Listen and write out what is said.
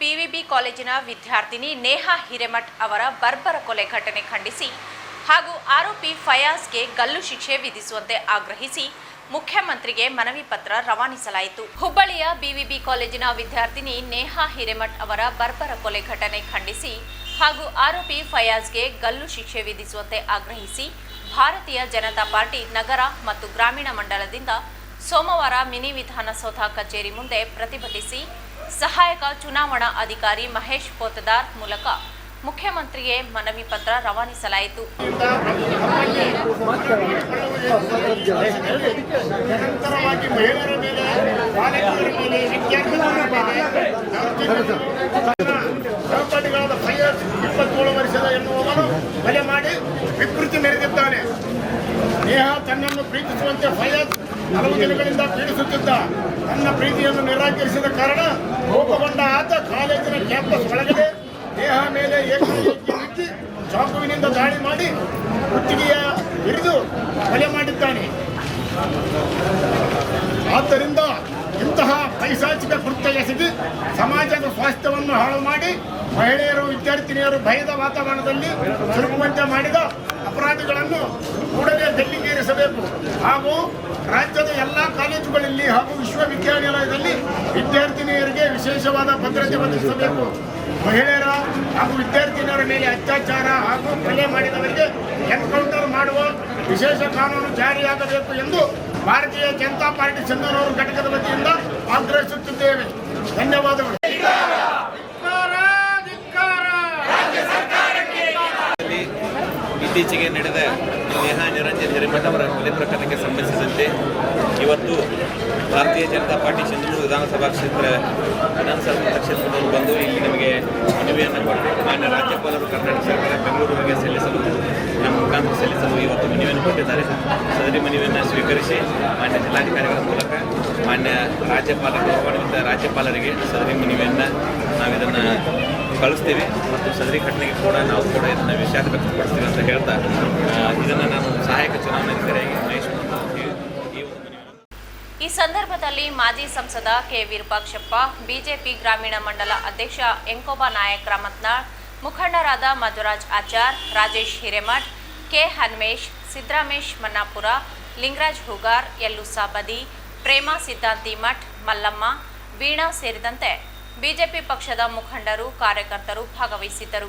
ಪಿವಿಬಿ ಕಾಲೇಜಿನ ವಿದ್ಯಾರ್ಥಿನಿ ನೇಹಾ ಹಿರೇಮಠ್ ಅವರ ಬರ್ಬರ ಕೊಲೆ ಘಟನೆ ಖಂಡಿಸಿ ಹಾಗೂ ಆರೋಪಿ ಫಯಾಜ್ಗೆ ಗಲ್ಲು ಶಿಕ್ಷೆ ವಿಧಿಸುವಂತೆ ಆಗ್ರಹಿಸಿ ಮುಖ್ಯಮಂತ್ರಿಗೆ ಮನವಿ ಪತ್ರ ರವಾನಿಸಲಾಯಿತು. ಹುಬ್ಬಳ್ಳಿಯ ಬಿವಿಬಿ ಕಾಲೇಜಿನ ವಿದ್ಯಾರ್ಥಿನಿ ನೇಹಾ ಹಿರೇಮಠ್ ಅವರ ಬರ್ಬರ ಕೊಲೆ ಘಟನೆ ಖಂಡಿಸಿ ಹಾಗೂ ಆರೋಪಿ ಫಯಾಜ್ಗೆ ಗಲ್ಲು ಶಿಕ್ಷೆ ವಿಧಿಸುವಂತೆ ಆಗ್ರಹಿಸಿ ಭಾರತೀಯ ಜನತಾ ಪಾರ್ಟಿ ನಗರ ಮತ್ತು ಗ್ರಾಮೀಣ ಮಂಡಲದಿಂದ ಸೋಮವಾರ ಮಿನಿ ವಿಧಾನಸೌಧ ಕಚೇರಿ ಮುಂದೆ ಪ್ರತಿಭಟಿಸಿ ಸಹಾಯಕ ಚುನಾವಣಾ ಅಧಿಕಾರಿ ಮಹೇಶ್ ಪೋತದಾರ್ ಮೂಲಕ ಮುಖ್ಯಮಂತ್ರಿಗೆ ಮನವಿ ಪತ್ರ ರವಾನಿಸಲಾಯಿತು. ವರ್ಷದ ಮಾಡಿ ವಿಕೃತಿ ಮೆರೆದಿದ್ದಾನೆ. ನೇಹ ತನ್ನನ್ನು ಪ್ರೀತಿಸುವಂತೆ ಫಯದ್ ಹಲವು ದಿನಗಳಿಂದ ಪೀಡಿಸುತ್ತಿದ್ದ ತನ್ನ ಪ್ರೀತಿಯನ್ನು ನಿರಾಕರಿಸಿದ ಕಾರಣ ಕೋಪಗೊಂಡ ಆತ ಕಾಲೇಜಿನ ಕ್ಯಾಂಪಸ್ ಒಳಗಡೆ ದೇಹ ಮೇಲೆ ನುಗ್ಗಿ ಚಾಕುವಿನಿಂದ ದಾಳಿ ಮಾಡಿ ಕುತ್ತಿಗೆಯ ಹಿಡಿದು ಕೊಲೆ ಮಾಡಿದ್ದಾನೆ. ಆದ್ದರಿಂದ ಇಂತಹ ಪೈಸಾಚಿಕ ಕೃತ್ಯ ಎಸಗಿ ಸಮಾಜದ ಸ್ವಾಸ್ಥ್ಯವನ್ನು ಹಾಳು ಮಾಡಿ ಮಹಿಳೆಯರು, ವಿದ್ಯಾರ್ಥಿನಿಯರು ಭಯದ ವಾತಾವರಣದಲ್ಲಿ ತಿರುಗುವಂತೆ ಮಾಡಿದ ಅಪರಾಧಿಗಳನ್ನು ಕೂಡಲೇ ಹಾಗೂ ರಾಜ್ಯದ ಎಲ್ಲ ಕಾಲೇಜುಗಳಲ್ಲಿ ಹಾಗೂ ವಿಶ್ವವಿದ್ಯಾನಿಲಯದಲ್ಲಿ ವಿದ್ಯಾರ್ಥಿನಿಯರಿಗೆ ವಿಶೇಷವಾದ ಭದ್ರತೆ ಒದಗಿಸಬೇಕು. ಮಹಿಳೆಯರ ಹಾಗೂ ವಿದ್ಯಾರ್ಥಿನಿಯರ ಮೇಲೆ ಅತ್ಯಾಚಾರ ಹಾಗೂ ಕೊಲೆ ಮಾಡಿದವರಿಗೆ ಎನ್ಕೌಂಟರ್ ಮಾಡುವ ವಿಶೇಷ ಕಾನೂನು ಜಾರಿಯಾಗಬೇಕು ಎಂದು ಭಾರತೀಯ ಜನತಾ ಪಾರ್ಟಿ ಚಂದನೂರು ಘಟಕದ ವತಿಯಿಂದ ಆಗ್ರಹಿಸುತ್ತಿದ್ದೇವೆ. ಧನ್ಯವಾದಗಳು. ಇತ್ತೀಚೆಗೆ ನಡೆದ ನೇಹಾ ನಿರಂಜನ್ ಹಿರೇಮಠ ಅವರ ಕೊಲೆ ಪ್ರಕರಣಕ್ಕೆ ಸಂಬಂಧಿಸಿದಂತೆ ಇವತ್ತು ಭಾರತೀಯ ಜನತಾ ಪಾರ್ಟಿ ಚಂದ್ರೂರು ವಿಧಾನಸಭಾ ಕ್ಷೇತ್ರ, ವಿಧಾನಸಭಾ ಕ್ಷೇತ್ರದಲ್ಲಿ ಬಂದು ಇಲ್ಲಿ ನಮಗೆ ಮನವಿಯನ್ನು ಕೊಟ್ಟು ಮಾನ್ಯ ರಾಜ್ಯಪಾಲರು, ಕರ್ನಾಟಕ ಸರ್ಕಾರ ಬೆಂಗಳೂರಿಗೆ ಸಲ್ಲಿಸಲು, ನಮ್ಮ ಮುಖಾಂತರ ಸಲ್ಲಿಸಲು ಇವತ್ತು ಮನವಿಯನ್ನು ಕೊಟ್ಟಿದ್ದಾರೆ. ಸದರಿ ಮನವಿಯನ್ನು ಸ್ವೀಕರಿಸಿ ಮಾನ್ಯ ಜಿಲ್ಲಾಧಿಕಾರಿಗಳ ಮೂಲಕ ಮಾನ್ಯ ರಾಜ್ಯಪಾಲರು, ಗೌರವಾನ್ವಿತ ರಾಜ್ಯಪಾಲರಿಗೆ ಸದರಿ ಮನವಿಯನ್ನು ನಾವು ಇದನ್ನು ಕಳಿಸ್ತೀವಿ ಮತ್ತು ಸದರಿ ಘಟನೆಗೆ ಕೂಡ ನಾವು ಕೂಡ ಇದನ್ನು ವಿಷಾದ ವ್ಯಕ್ತಪಡಿಸ್ತೀವಿ ಅಂತ ಹೇಳ್ತಾ ಇದನ್ನು ನಾನು ಸಹಾಯಕ ಚುನಾವಣಾಧಿಕಾರಿಯಾಗಿ ಮಹೇಶ್ ಈ ಸಂದರ್ಭದಲ್ಲಿ ಮಾಜಿ ಸಂಸದ ಕೆ ವಿರೂಪಾಕ್ಷಪ್ಪ, ಬಿಜೆಪಿ ಗ್ರಾಮೀಣ ಮಂಡಲ ಅಧ್ಯಕ್ಷ ಎಂಕೋಬಾ ನಾಯಕ್ ರಾಮತ್ನಾಳ್ ಮುಖಂಡರಾದ ಮಧುರಾಜ್ ಆಚಾರ್, ರಾಜೇಶ್ ಹಿರೇಮಠ್, ಕೆ ಹನ್ಮೇಶ್, ಸಿದ್ದರಾಮೇಶ್ ಮನ್ನಾಪುರ, ಲಿಂಗರಾಜ್ ಹುಗಾರ್ ಯಲ್ಲುಸಾ ಬದಿ ಪ್ರೇಮಾ ಸಿದ್ಧಾಂತಿ ಮಠ್, ಮಲ್ಲಮ್ಮ, ವೀಣಾ ಸೇರಿದಂತೆ ಬಿಜೆಪಿ ಪಕ್ಷದ ಮುಖಂಡರು ಕಾರ್ಯಕರ್ತರು ಭಾಗವಹಿಸಿದ್ದರು.